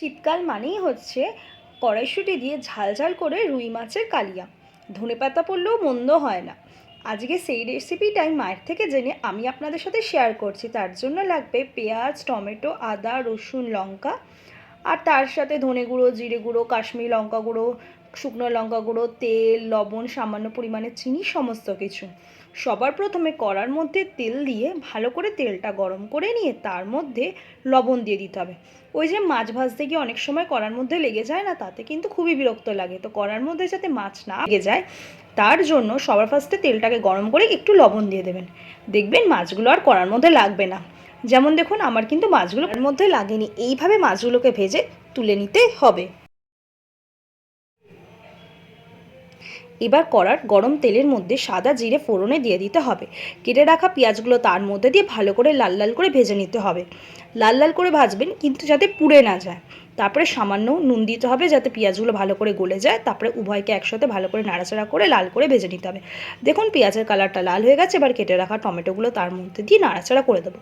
শীতকাল মানেই হচ্ছে কড়াইশুঁটি দিয়ে ঝাল ঝাল করে রুই মাছের কালিয়া। ধনে পাতা পড়লেও মন্দ হয় না। আজকে সেই রেসিপিটাই মায়ের থেকে জেনে আমি আপনাদের সাথে শেয়ার করছি। তার জন্য লাগবে পেঁয়াজ, টমেটো, আদা, রসুন, লঙ্কা। আর তার সাথে ধনে গুঁড়ো, জিরে গুঁড়ো, কাশ্মীর লঙ্কা গুঁড়ো শুকনো লঙ্কা গুঁড়ো, তেল, লবণ, সামান্য পরিমাণে চিনি, সমস্ত কিছু। সবার প্রথমে কড়ার মধ্যে তেল দিয়ে ভালো করে তেলটা গরম করে নিয়ে তার মধ্যে লবণ দিয়ে দিতে হবে। ওই যে মাছ ভাজতে গিয়ে অনেক সময় কড়ার মধ্যে লেগে যায় না, তাতে কিন্তু খুবই বিরক্ত লাগে। তো কড়ার মধ্যে যাতে মাছ না লেগে যায়, তার জন্য সবার ফার্স্টে তেলটাকে গরম করে একটু লবণ দিয়ে দেবেন। দেখবেন মাছগুলো আর কড়ার মধ্যে লাগবে না। যেমন দেখুন, আমার কিন্তু মাছগুলো মধ্যে লাগেনি। এইভাবে মাছগুলোকে ভেজে তুলে নিতে হবে। এবার কড়ার গরম তেলের মধ্যে সাদা জিরে ফোড়নে দিয়ে দিতে হবে। কেটে রাখা পেঁয়াজগুলো তার মধ্যে দিয়ে ভালো করে লাল লাল করে ভেজে নিতে হবে। লাল লাল করে ভাজবেন কিন্তু যাতে পুড়ে না যায়। তারপরে সামান্য নুন দিতে হবে যাতে পেঁয়াজগুলো ভালো করে গলে যায়। তারপরে উভয়কে একসাথে ভালো করে নাড়াচাড়া করে লাল করে ভেজে নিতে হবে। দেখুন পেঁয়াজের কালারটা লাল হয়ে গেছে, এবার কেটে রাখা টমেটোগুলো তার মধ্যে দিয়ে নাড়াচাড়া করে দেবো।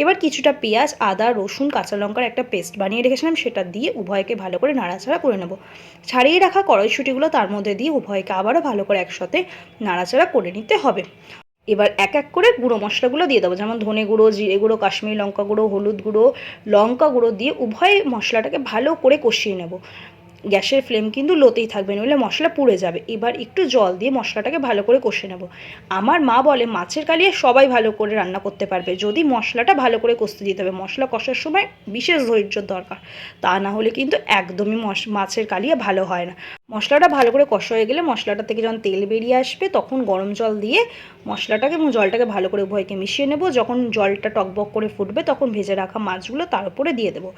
এবার কিছুটা পেঁয়াজ, আদা, রসুন, কাঁচা লঙ্কার একটা পেস্ট বানিয়ে রেখেছিলাম, সেটা দিয়ে উভয়কে ভালো করে নাড়াচাড়া করে নেব। ছাড়িয়ে রাখা কড়াইশুঁটিগুলো তার মধ্যে দিয়ে উভয়কে আবারও ভালো করে একসাথে নাড়াচাড়া করে নিতে হবে। এবার এক এক করে গুঁড়ো মশলাগুলো দিয়ে দেবো। যেমন ধনে গুঁড়ো, জিরে গুঁড়ো, কাশ্মীরি লঙ্কা গুঁড়ো, হলুদ গুঁড়ো, লঙ্কা গুঁড়ো দিয়ে উভয় মশলাটাকে ভালো করে কষিয়ে নেব। গ্যাসের ফ্লেম কিন্তু লোতেই থাকবে, নইলে মশলা পুড়ে যাবে। এবার একটু জল দিয়ে মশলাটাকে ভালো করে কষে নেব। আমার মা বলে, মাছের কালিয়ে সবাই ভালো করে রান্না করতে পারবে। যদি মশলাটা ভালো করে কষতে দিতে হবে, মশলা কষার সময় বিশেষ ধৈর্যর দরকার। তা না হলে কিন্তু একদমই মশ- মাছের কালিয়া ভালো হয় না। মশলাটা ভালো করে কষ হয়ে গেলে মশলাটা থেকে যখন তেল বেরিয়ে আসবে, তখন গরম জল দিয়ে মশলাটাকে এবং জলটাকে ভালো করে উভয়কে মিশিয়ে নেব। যখন জলটা টকবক করে ফুটবে, তখন ভেজে রাখা মাছগুলো তার উপরে দিয়ে দেবো।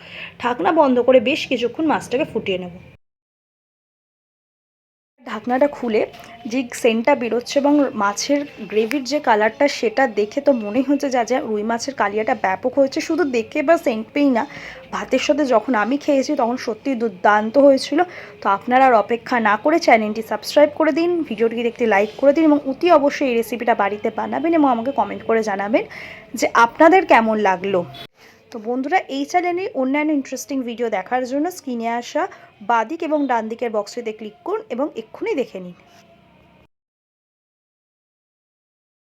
ঢাকনা বন্ধ করে বেশ কিছুক্ষণ মাছটাকে ফুটিয়ে নেব। ঢাকনাটা খুলে যে সেন্টটা বেরোচ্ছে এবং মাছের গ্রেভির যে কালারটা সেটা দেখে তো মনে হচ্ছে যা যা রুই মাছের কালিয়াটা ব্যাপক হয়েছে। শুধু দেখে বা সেন্ট পেয়েই না, ভাতের সাথে যখন আমি খেয়েছি তখন সত্যি দুর্দান্ত হয়েছিল। তো আপনারা আর অপেক্ষা না করে চ্যানেলটি সাবস্ক্রাইব করে দিন, ভিডিওটিকে দেখতে লাইক করে দিন এবং অতি অবশ্যই এই রেসিপিটা বাড়িতে বানাবেন এবং আমাকে কমেন্ট করে জানাবেন যে আপনাদের কেমন লাগল। তো বন্ধুরা, এই চ্যানেলে অন্যান্য ইন্টারেস্টিং ভিডিও দেখার জন্য স্ক্রিনে আসা বাদিক এবং ডান দিকের বক্সটিতে ক্লিক করুন এবং এক্ষুনি দেখে নিন।